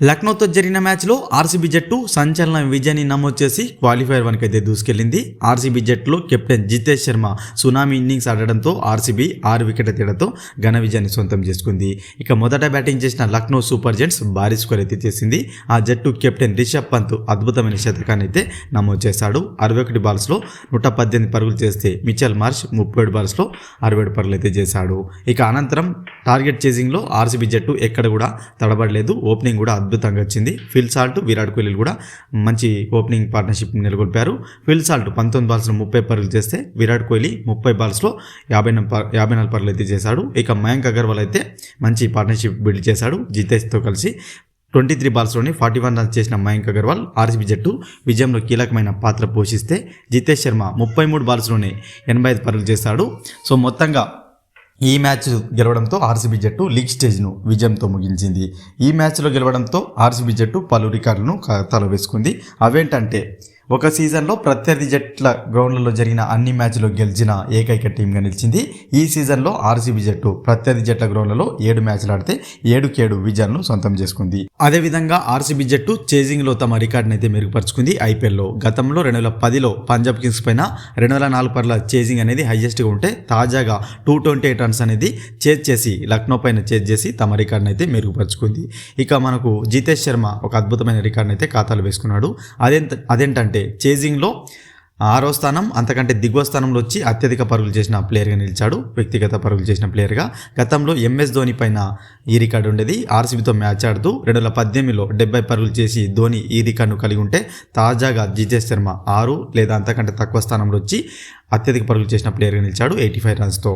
లక్నోతో జరిగిన మ్యాచ్లో ఆర్సీబీ జట్టు సంచలన విజయాన్ని నమోదు చేసి క్వాలిఫైర్ వన్కైతే అయితే దూసుకెళ్ళింది ఆర్సీబీ జట్టులో captain Jitesh Sharma tsunami innings ఆడడంతో RCB ఆరు వికెట్ల తేడాతో ఘన విజయాన్ని సొంతం చేసుకుంది. ఇక మొదట బ్యాటింగ్ చేసిన లక్నో సూపర్ జెంట్స్ భారీ స్కోర్ అయితే చేసింది ఆ జట్టు కెప్టెన్ రిషబ్ పంత్ అద్భుతమైన శతకాన్ని అయితే నమోదు చేశాడు. అరవై ఒకటి బాల్స్లో నూట పద్దెనిమిది పరుగులు చేస్తే మిచెల్ మార్ష్ ముప్పై ఏడు బాల్స్లో అరవై ఏడు పరుగులు అయితే చేశాడు. ఇక అనంతరం టార్గెట్ చేసింగ్లో ఆర్సీబీ జట్టు ఎక్కడ కూడా తడబడలేదు. ఓపెనింగ్ కూడా అద్భుతంగా వచ్చింది. ఫిల్ సాల్ట్ విరాట్ కోహ్లీ కూడా మంచి ఓపెనింగ్ పార్ట్నర్షిప్ నెలకొల్పారు. ఫిల్ సాల్ట్ పంతొమ్మిది బాల్స్లో ముప్పై పరుగులు చేస్తే విరాట్ కోహ్లీ ముప్పై బాల్స్లో యాభై నాలుగు యాభై నాలుగు పరుగులు అయితే చేశాడు. ఇక మయాంక్ అగర్వాల్ అయితే మంచి పార్ట్నర్షిప్ బిల్డ్ చేశాడు జితేష్తో కలిసి. ట్వంటీ త్రీ బాల్స్లోనే ఫార్టీ వన్ రన్స్ చేసిన మయాంక్ అగర్వాల్ ఆర్సీబీ జట్టు విజయంలో కీలకమైన పాత్ర పోషిస్తే జితేష్ శర్మ ముప్పై మూడు బాల్స్లోనే ఎనభై ఐదు పరుగులు చేశాడు. సో మొత్తంగా ఈ మ్యాచ్ గెలవడంతో ఆర్సీబీ జట్టు లీగ్ స్టేజ్ను విజయంతో ముగించింది. ఈ మ్యాచ్లో గెలవడంతో ఆర్సీబీ జట్టు పలు రికార్డులను తలవేసుకుంది అవేంటంటే ఒక సీజన్లో ప్రత్యర్థి జట్ల గ్రౌండ్లలో జరిగిన అన్ని మ్యాచ్లు గెలిచిన ఏకైక టీంగా నిలిచింది. ఈ సీజన్లో ఆర్సీబీ జట్టు ప్రత్యర్థి జట్ల గ్రౌండ్లలో ఏడు మ్యాచ్లు ఆడితే ఏడుకేడు విజయాలను సొంతం చేసుకుంది. అదేవిధంగా ఆర్సీబీ జట్టు చేజింగ్లో తమ రికార్డును అయితే మెరుగుపరుచుకుంది. ఐపీఎల్లో గతంలో రెండు వేల పదిలో పంజాబ్ కింగ్స్ పైన రెండు వేల నాలుగు పర్ల చేజింగ్ అనేది హైయెస్ట్గా ఉంటే తాజాగా టూ ట్వంటీ ఎయిట్ రన్స్ అనేది చేజ్ చేసి లక్నో పైన చేజ్ చేసి తమ రికార్డును అయితే మెరుగుపరుచుకుంది. ఇక మనకు జితేష్ శర్మ ఒక అద్భుతమైన రికార్డును అయితే ఖాతాలు వేసుకున్నాడు. అదేంత అదేంటంటే చేజింగ్లో ఆరో స్థానం అంతకంటే దిగువ స్థానంలో వచ్చి అత్యధిక పరుగులు చేసిన ప్లేయర్గా నిలిచాడు వ్యక్తిగత పరుగులు చేసిన ప్లేయర్గా. గతంలో ఎంఎస్ ధోని పైన ఈ రికార్డు ఉండేది. ఆర్సీబీతో మ్యాచ్ ఆడుతూ రెండు వేల పద్దెనిమిదిలో డెబ్బై పరుగులు చేసి ధోని ఈ రికార్డును కలిగి ఉంటే తాజాగా జిజే శర్మ ఆరు లేదా అంతకంటే తక్కువ స్థానంలో వచ్చి అత్యధిక పరుగులు చేసిన ప్లేయర్గా నిలిచాడు ఎయిటీ ఫైవ్ రన్స్తో.